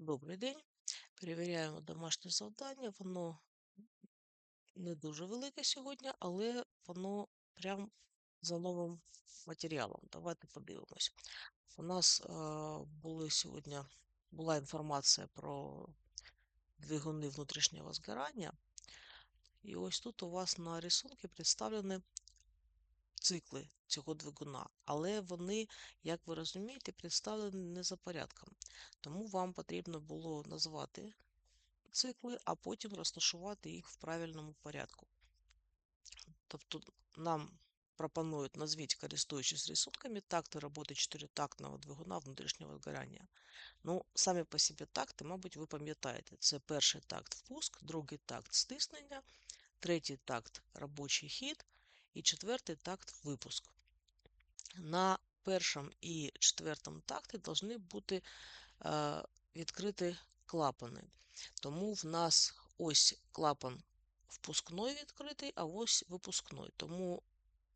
Добрий день. Перевіряємо домашнє завдання. Воно не дуже велике сьогодні, але воно прям за новим матеріалом. Давайте подивимось. У нас е, були сьогодні була інформація про двигуни внутрішнього згорання. І ось тут у вас на рисунку представлені цикли цього двигуна, але вони, як ви розумієте, представлені не за порядком. Тому вам потрібно було назвати цикли, а потім розташувати їх в правильному порядку. Тобто нам пропонують назвіть, користуючись рисунками, такти роботи чотиритактного двигуна внутрішнього згорання. Ну, самі по собі такти, мабуть, ви пам'ятаєте. Це перший такт впуск, другий такт стиснення, третій такт робочий хід і четвертий такт випуск. На першому і четвертому такті повинні бути е, відкриті клапани. Тому в нас ось клапан впускной відкритий, а ось випускной. Тому,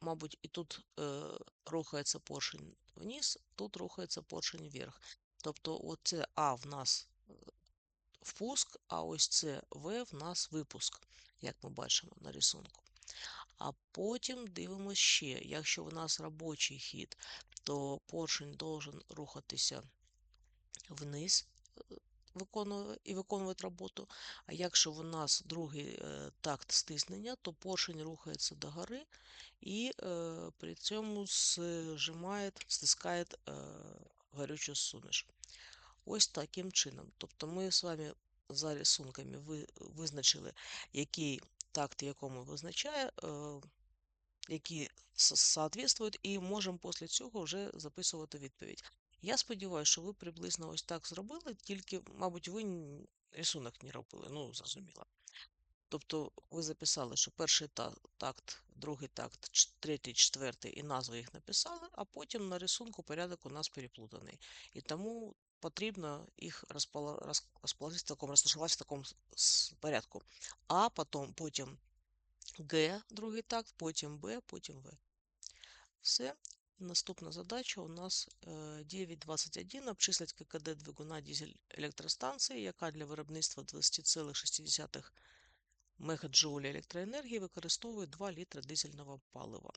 мабуть, і тут е, рухається поршень вниз, тут рухається поршень вверх. Тобто, оце А в нас е, впуск, а ось це В в нас випуск, як ми бачимо на рисунку. А потім дивимося ще, якщо в нас робочий хід, то поршень должен рухатися вниз е, і виконувати роботу. А якщо у нас другий е, такт стиснення, то поршень рухається догори і е, при цьому зжимає, стискає горючу суміш. Ось таким чином. Тобто ми з вами за рисунками визначили, який такт якому визначає, е, які соответствують, і можемо після цього вже записувати відповідь. Я сподіваюся, що ви приблизно ось так зробили, тільки, мабуть, ви рисунок не робили, ну, зрозуміло. Тобто ви записали, що перший такт, другий такт, третій, четвертий і назви їх написали, а потім на рисунку порядок у нас переплутаний. І тому потрібно їх розположити в такому, розташувати в такому порядку. А потім, потім Г, другий такт, потім Б, потім В. Все. Наступна задача у нас 9.21. Обчислить ККД двигуна дизель електростанції, яка для виробництва 20,6 мегаджоулі електроенергії використовує 2 літри дизельного палива.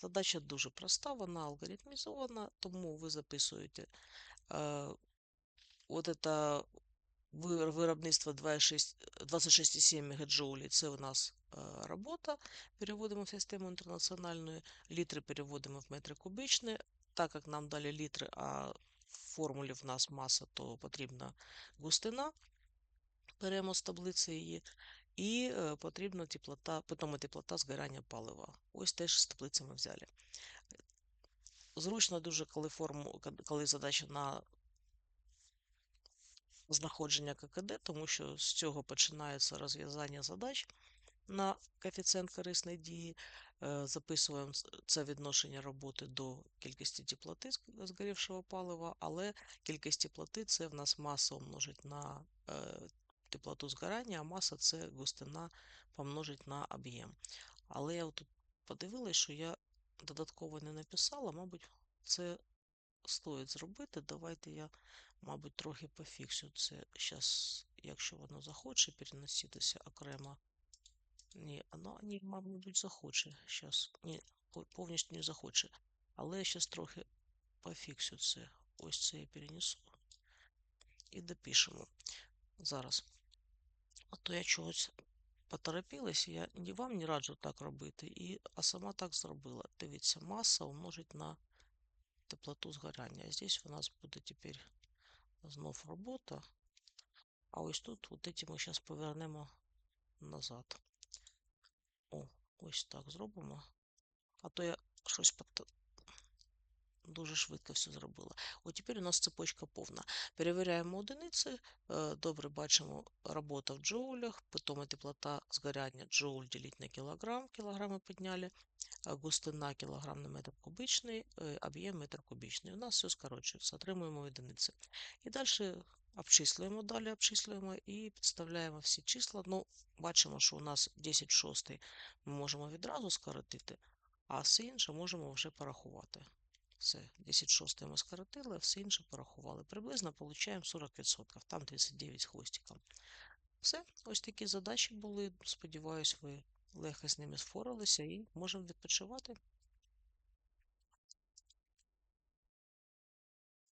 Задача дуже проста, вона алгоритмізована, тому ви записуєте е, от это виробництво 26,7 МДж це у нас е, робота. Переводимо в систему інтернаціональну, літри переводимо в метри кубічні. Так як нам дали літри, а в формулі в нас маса, то потрібна густина. Беремо з таблиці її. І е, потрібна теплота, питома теплота згорання палива. Ось теж з таблиці ми взяли. Зручно дуже, коли форму, коли задача на знаходження ККД, тому що з цього починається розв'язання задач на коефіцієнт корисної дії. Е, записуємо це відношення роботи до кількості теплоти згорівшого палива, але кількість теплоти це в нас маса умножить на е, теплоту згорання, а маса це густина помножить на об'єм. Але я тут подивилась, що я додатково не написала, мабуть, це стоїть зробити. Давайте я, мабуть, трохи пофіксю це. Зараз, якщо воно захоче переноситися окремо. Ні, воно, ні, мабуть, захоче. Зараз, ні, повністю не захоче. Але я зараз трохи пофіксю це. Ось це я перенесу. І допишемо. Зараз. А то я чогось поторопилась, я ні вам не раджу так робити, і, а сама так зробила. Дивіться, маса умножить на теплоту згорання. Здесь у нас буде тепер знов робота. А ось тут от ці ми зараз повернемо назад. О, ось так зробимо. А то я щось дуже швидко все зробила. От тепер у нас цепочка повна. Перевіряємо одиниці. Е, добре бачимо робота в джоулях, потім теплота згоряння джоуль ділить на кілограм, кілограми підняли, густина кілограм на метр кубічний, е, об'єм метр кубічний. У нас все скорочується, отримуємо одиниці. І далі обчислюємо, далі обчислюємо і підставляємо всі числа. Ну, Бачимо, що у нас 10 шостий ми можемо відразу скоротити, а все інше можемо вже порахувати. Все, 10 шостої ми скоротили, все інше порахували. Приблизно получаємо 40%, там 39 з хвостиком. Все, ось такі задачі були. Сподіваюсь, ви легко з ними спорилися і можемо відпочивати.